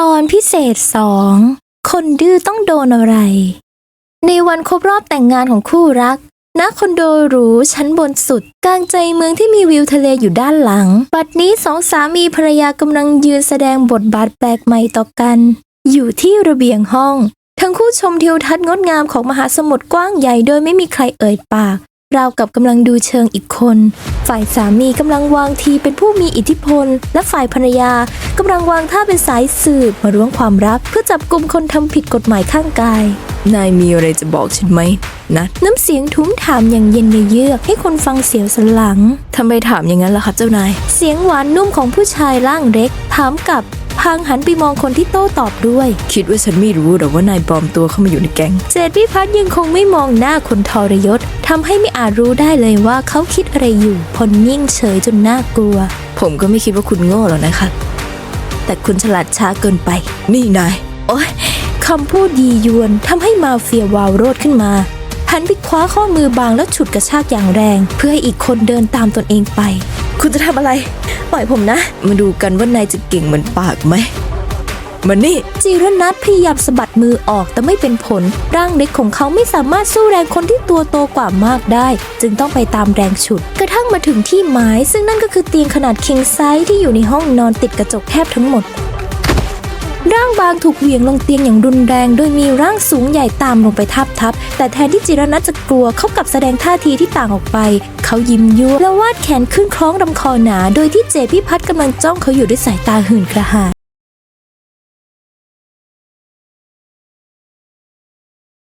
ตอนพิเศษสอง คนดื้อต้องโดนอะไร ในวันครบรอบแต่งงานของคู่รักณคอนโดหรูชั้นบนสุด กลางใจเมืองที่มีวิวทะเลอยู่ด้านหลัง บัดนี้สองสามีภรรยากำลังยืนแสดงบทบาทแปลกใหม่ต่อกัน อยู่ที่ระเบียงห้อง ทั้งคู่ชมทิวทัศน์งดงามของมหาสมุทรกว้างใหญ่โดยไม่มีใครเอ่ยปาก ราวกับกำลังดูเชิงอีกคน ฝ่ายสามีกำลังวางทีเป็นผู้มีอิทธิพล และฝ่ายภรรยากำลังวางท่าเป็นสายสืบมาล้วงความลับเพื่อจับกลุ่มคนทำผิดกฎหมายข้างกาย นายมีอะไรจะบอกฉันไหมนะน้ำเสียงทุ้มถามอย่างเย็นเยือกให้คนฟังเสียวสันหลังทำไมถามอย่างนั้นล่ะครับเจ้านาย เสียงหวานนุ่มของผู้ชายร่างเล็กถามกลับ พางหันไปมองคนที่โต้ตอบด้วย คิดว่าฉันไม่รู้หรอกว่านายปลอมตัวเข้ามาอยู่ในแก๊งเจดพิพัฒน์ยังคงไม่มองหน้าคนทรยศทำให้ไม่อาจรู้ได้เลยว่าเขาคิดอะไรอยู่พลนิ่งเฉยจนน่ากลัว ผมก็ไม่คิดว่าคุณโง่หรอกนะคะ แต่คุณฉลาดช้าเกินไป นี่นายโอ๊ยคำพูดยียวนทำให้มาเฟียวาวโรดขึ้นมาหันไปคว้าข้อมือบางแล้วฉุดกระชากอย่างแรง เพื่อให้อีกคนเดินตามตนเองไป คุณจะทำอะไร ปล่อยผมนะ มาดูกันว่านายจะเก่งเหมือนปากไหมมานี่ จีรนัทพยายามสะบัดมือออกแต่ไม่เป็นผล ร่างเล็กของเขาไม่สามารถสู้แรงคนที่ตัวโตกว่ามากได้ จึงต้องไปตามแรงฉุด กระทั่งมาถึงที่หมายซึ่งนั่นก็คือเตียงขนาด king size ที่อยู่ในห้องนอนติดกระจกแทบทั้งหมด ร่างบางถูกเหวี่ยงลงเตียงอย่างรุนแรง โดยมีร่างสูงใหญ่ตามลงไปทับทับ แต่แทนที่จิรนัทจะกลัวเขากลับแสดงท่าทีที่ต่างออกไป เขายิ้มยั่วและวาดแขนขึ้นคล้องลำคอหนา โดยที่เจพิพัฒน์กำลังจ้องเขาอยู่ด้วยสายตาหื่นกระหาย